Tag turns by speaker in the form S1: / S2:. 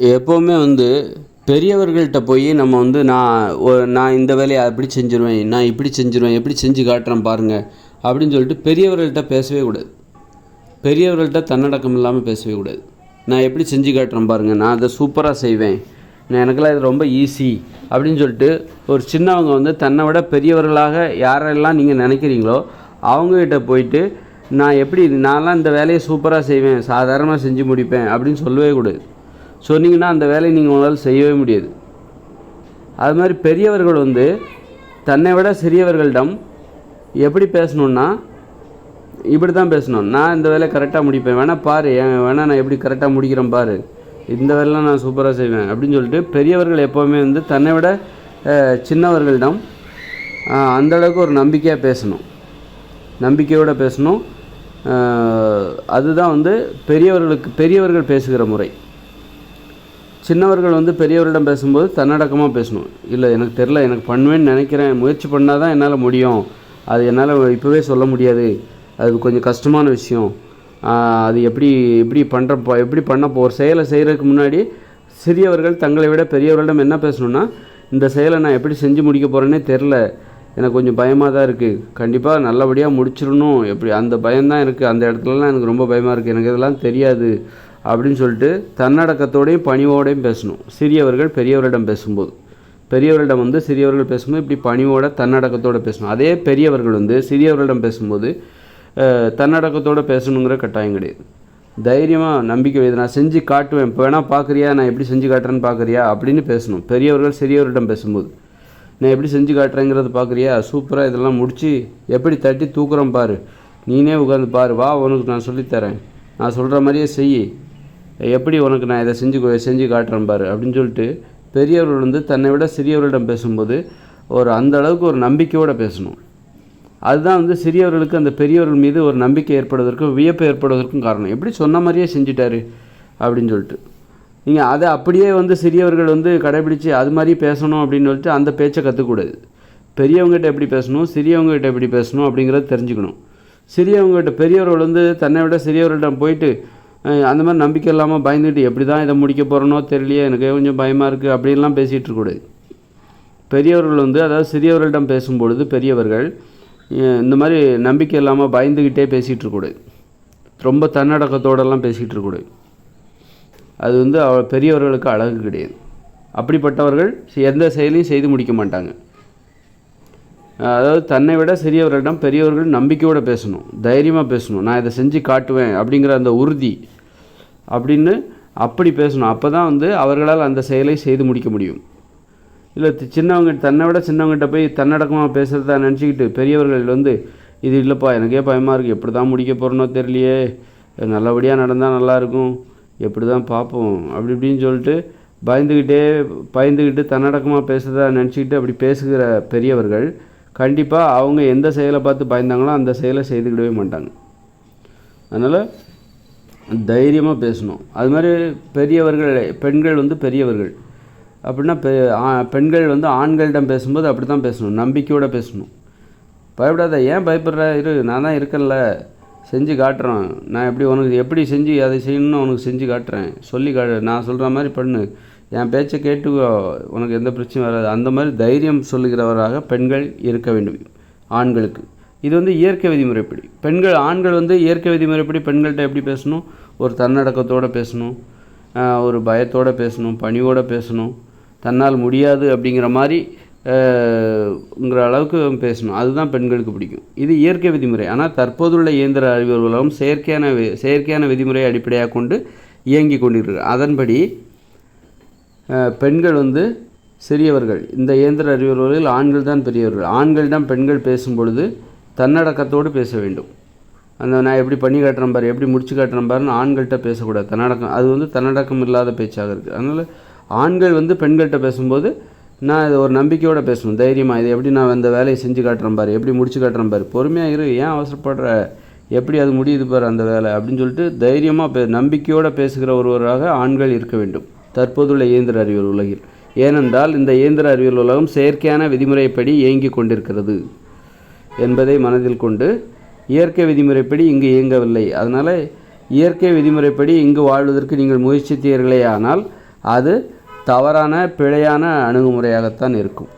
S1: எப்போவுமே வந்து பெரியவர்கள்ட்ட போய் நம்ம வந்து நான் ஒ நான் இந்த வேலையை அப்படி செஞ்சுருவேன் நான் இப்படி செஞ்சுருவேன் எப்படி செஞ்சு காட்டுறேன் பாருங்கள் அப்படின்னு சொல்லிட்டு பெரியவர்கள்ட்ட பேசவே கூடாது. பெரியவர்கள்ட்ட தன்னடக்கம் இல்லாமல் பேசவே கூடாது. நான் எப்படி செஞ்சு காட்டுறேன் பாருங்கள் நான் அதை சூப்பராக செய்வேன் நான் எனக்கெல்லாம் இது ரொம்ப ஈஸி அப்படின்னு சொல்லிட்டு ஒரு சின்னவங்க வந்து தன்னை விட பெரியவர்களாக யாரெல்லாம் நீங்கள் நினைக்கிறீங்களோ அவங்கக்கிட்ட போயிட்டு நான் எப்படி நான்லாம் இந்த வேலையை சூப்பராக செய்வேன் சாதாரணமாக செஞ்சு முடிப்பேன் அப்படின்னு சொல்லவே கூடாது. சொன்னீங்கன்னா அந்த வேலையை நீங்கள் உங்களால் செய்யவே முடியாது. அது மாதிரி பெரியவர்கள் வந்து தன்னை விட சிறியவர்களிடம் எப்படி பேசணுன்னா இப்படி தான் பேசணும். நான் இந்த வேலையை கரெக்டாக முடிப்பேன். வேணால் பாரு ஏன் நான் எப்படி கரெக்டாக முடிக்கிறேன் பாரு. இந்த வேலைலாம் நான் சூப்பராக செய்வேன் அப்படின்னு சொல்லிட்டு பெரியவர்கள் எப்போவுமே வந்து தன்னை விட சின்னவர்களிடம் அந்தளவுக்கு அந்த அளவுக்கு ஒரு நம்பிக்கையாக பேசணும். நம்பிக்கையோடு பேசணும். அதுதான் வந்து பெரியவர்களுக்கு பெரியவர்கள் பேசுகிற முறை. சின்னவர்கள் வந்து பெரியவரிடம் பேசும்போது தன்னடக்கமாக பேசணும். இல்லை எனக்கு தெரில எனக்கு பண்ணுவேன்னு நினைக்கிறேன். முயற்சி பண்ணால் தான் என்னால் முடியும். அது என்னால் இப்போவே சொல்ல முடியாது. அது கொஞ்சம் கஷ்டமான விஷயம். அது எப்படி எப்படி பண்ணுறப்போ எப்படி பண்ணப்போ ஒரு செயலை செய்கிறதுக்கு முன்னாடி சிறியவர்கள் தங்களை விட பெரியவர்களிடம் என்ன பேசணுன்னா இந்த செயலை நான் எப்படி செஞ்சு முடிக்க போகிறேன்னே தெரில எனக்கு கொஞ்சம் பயமாக தான் இருக்குது கண்டிப்பாக நல்லபடியாக முடிச்சிடணும். எப்படி அந்த பயம்தான் எனக்கு அந்த இடத்துலலாம் எனக்கு ரொம்ப பயமாக இருக்குது எனக்கு இதெல்லாம் தெரியாது. அப்படின்னு சொல்லிட்டு தன்னடக்கத்தோடையும் பணிவோடையும் பேசணும். சிறியவர்கள் பெரியவரிடம் பேசும்போது. பெரியவர்களிடம் வந்து சிறியவர்கள் பேசும்போது இப்படி பணிவோட தன்னடக்கத்தோடு பேசணும். அதே பெரியவர்கள் வந்து சிறியவர்களிடம் பேசும்போது தன்னடக்கத்தோடு தன்னடக்கத்தோட பேசணுங்கிற கட்டாயம் கிடையாது. தைரியமாக நம்பிக்கை வைத்து நான் செஞ்சு காட்டுவேன். இப்போ வேணால் பார்க்குறியா நான் எப்படி செஞ்சு காட்டுறேன்னு பார்க்குறியா அப்படின்னு பேசணும். பெரியவர்கள் சிறியவரிடம் பேசும்போது. நான் எப்படி செஞ்சு காட்டுறேங்கிறத பார்க்குறியா சூப்பராக இதெல்லாம் முடித்து எப்படி தட்டி தூக்குறேன் பாரு. நீனே உட்காந்து பாரு. வா உனக்கு நான் சொல்லித்தரேன் நான் சொல்கிற மாதிரியே செய். எப்படி உனக்கு நான் இதை செஞ்சு செஞ்சு காட்டுறேன் பாரு அப்படின்னு சொல்லிட்டு பெரியவர்கள் வந்து தன்னை விட சிறியவர்களிடம் பேசும்போது ஒரு அந்த அளவுக்கு ஒரு நம்பிக்கையோடு பேசணும். அதுதான் வந்து சிறியவர்களுக்கு அந்த பெரியவர்கள் மீது ஒரு நம்பிக்கை ஏற்படுவதற்கும் வியப்பு ஏற்படுவதற்கும் காரணம். எப்படி சொன்ன மாதிரியே செஞ்சிட்டாரு அப்படின்னு சொல்லிட்டு. நீங்கள் அதை அப்படியே வந்து சிறியவர்கள் வந்து கடைபிடிச்சு அது மாதிரி பேசணும் அப்படின்னு சொல்லிட்டு அந்த பேச்சை கற்றுக்கூடாது பெரியவங்ககிட்ட எப்படி பேசணும் சிறியவங்ககிட்ட எப்படி பேசணும் அப்படிங்கிறத தெரிஞ்சுக்கணும். சிறியவங்ககிட்ட பெரியவர்கள் வந்து தன்னை விட சிறியவர்களிடம் போயிட்டு அந்த மாதிரி நம்பிக்கை இல்லாமல் பயந்துட்டு எப்படி தான் இதை முடிக்க போகிறனோ தெரியலையே எனக்கு கொஞ்சம் பயமாக இருக்குது அப்படின்லாம் பேசிகிட்டு இருக்கக்கூடாது. பெரியவர்கள் வந்து அதாவது சிறியவர்களிடம் பேசும்பொழுது பெரியவர்கள் இந்த மாதிரி நம்பிக்கை இல்லாமல் பயந்துக்கிட்டே பேசிகிட்டு இருக்கக்கூடாது. ரொம்ப தன்னடக்கத்தோடலாம் பேசிகிட்டு இருக்கக்கூடாது. அது வந்து அவ பெரியவர்களுக்கு அழகு கிடையாது. அப்படிப்பட்டவர்கள் எந்த செயலையும் செய்து முடிக்க மாட்டாங்க. அதாவது தன்னை விட சிறியவர்களிடம் பெரியவர்கள் நம்பிக்கையோடு பேசணும் தைரியமாக பேசணும். நான் இதை செஞ்சு காட்டுவேன் அப்படிங்கிற அந்த உறுதி அப்படின்னு அப்படி பேசணும். அப்போ தான் வந்து அவர்களால் அந்த செயலை செய்து முடிக்க முடியும். இல்லை சின்னவங்க தன்னை விட சின்னவங்ககிட்ட போய் தன்னடக்கமாக பேசுகிறதா நினச்சிக்கிட்டு பெரியவர்கள் வந்து இது இல்லைப்பா எனக்கே பயமாக இருக்குது எப்படி தான் முடிக்க போகிறனோ தெரியலையே. நல்லபடியாக நடந்தால் நல்லாயிருக்கும் எப்படி தான் பார்ப்போம் அப்படி இப்படின்னு சொல்லிட்டு பயந்துக்கிட்டே பயந்துக்கிட்டு தன்னடக்கமாக பேசுகிறதா நினச்சிக்கிட்டு அப்படி பேசுகிற பெரியவர்கள் கண்டிப்பாக அவங்க எந்த செயலை பார்த்து பயந்தாங்களோ அந்த செயலை செய்துக்கிடவே மாட்டாங்க. அதனால் தைரியமாக பேசணும். அது மாதிரி பெரியவர்கள் பெண்கள் வந்து பெரியவர்கள். அப்படின்னா பெ பெண்கள் வந்து ஆண்களிடம் பேசும்போது அப்படி தான் பேசணும். நம்பிக்கையோடு பேசணும். பயப்படாத ஏன் பயப்படுற? இரு நான் தான் இருக்கல செஞ்சு காட்டுறேன். நான் எப்படி உனக்கு எப்படி செஞ்சு அதை செய்யணும்னு உனக்கு செஞ்சு காட்டுறேன். சொல்லி கா நான் சொல்கிற மாதிரி பண்ணு. என் பேச்சை கேட்டு உனக்கு எந்த பிரச்சனையும் வராது. அந்த மாதிரி தைரியம் சொல்லுகிறவராக பெண்கள் இருக்க வேண்டும். ஆண்களுக்கு. இது வந்து இயற்கை விதிமுறைப்படி. பெண்கள் ஆண்கள் வந்து இயற்கை விதிமுறைப்படி பெண்கள்கிட்ட எப்படி பேசணும்? ஒரு தன்னடக்கத்தோடு பேசணும். ஒரு பயத்தோடு பேசணும். பணிவோடு பேசணும். தன்னால் முடியாது அப்படிங்கிற மாதிரி ங்கிற அளவுக்கு பேசணும். அதுதான் பெண்களுக்கு பிடிக்கும். இது இயற்கை விதிமுறை. ஆனால் தற்போதுள்ள இயந்திர அறிவியல் உலகம் செயற்கையான செயற்கையான விதிமுறையை அடிப்படையாக கொண்டு இயங்கி கொண்டிருக்கிறார் அதன்படி பெண்கள் வந்து சிறியவர்கள். இந்த இயந்திர அறிவியல் ஆண்கள் தான் பெரியவர்கள். ஆண்களிடம் பெண்கள் பேசும் பொழுது தன்னடக்கத்தோடு பேச வேண்டும். அந்த நான் எப்படி பண்ணி காட்டுறேன் பாரு எப்படி முடிச்சு காட்டுறேன் பாருன்னு ஆண்கள்கிட்ட பேசக்கூடாது. தன்னடக்கம் அது வந்து தன்னடக்கம் இல்லாத பேச்சாக இருக்குது அதனால் ஆண்கள் வந்து பெண்கள்கிட்ட பேசும்போது நான் இது ஒரு நம்பிக்கையோடு பேசணும். தைரியமாக இது எப்படி நான் இந்த வேலையை செஞ்சு காட்டுறேன் பாரு எப்படி முடிச்சு காட்டுறேன் பாரு. பொறுமையாக இரு ஏன் அவசரப்படுற? எப்படி அது முடியுது பாரு அந்த வேலை அப்படின்னு சொல்லிட்டு தைரியமாக பே நம்பிக்கையோடு பேசுகிற ஒருவராக ஆண்கள் இருக்க வேண்டும். தற்போதுள்ள இயந்திர அறிவியல் உலகில். ஏனென்றால் இந்த இயந்திர அறிவியல் உலகம் செயற்கையான விதிமுறைப்படி இயங்கிக் கொண்டிருக்கிறது என்பதை மனதில் கொண்டு இயற்கை விதிமுறைப்படி இங்கு இயங்கவில்லை. அதனால் இயற்கை விதிமுறைப்படி இங்கு வாழ்வதற்கு நீங்கள் முயற்சித்தீர்களே ஆனால் அது தவறான பிழையான அணுகுமுறையாகத்தான் இருக்கும்.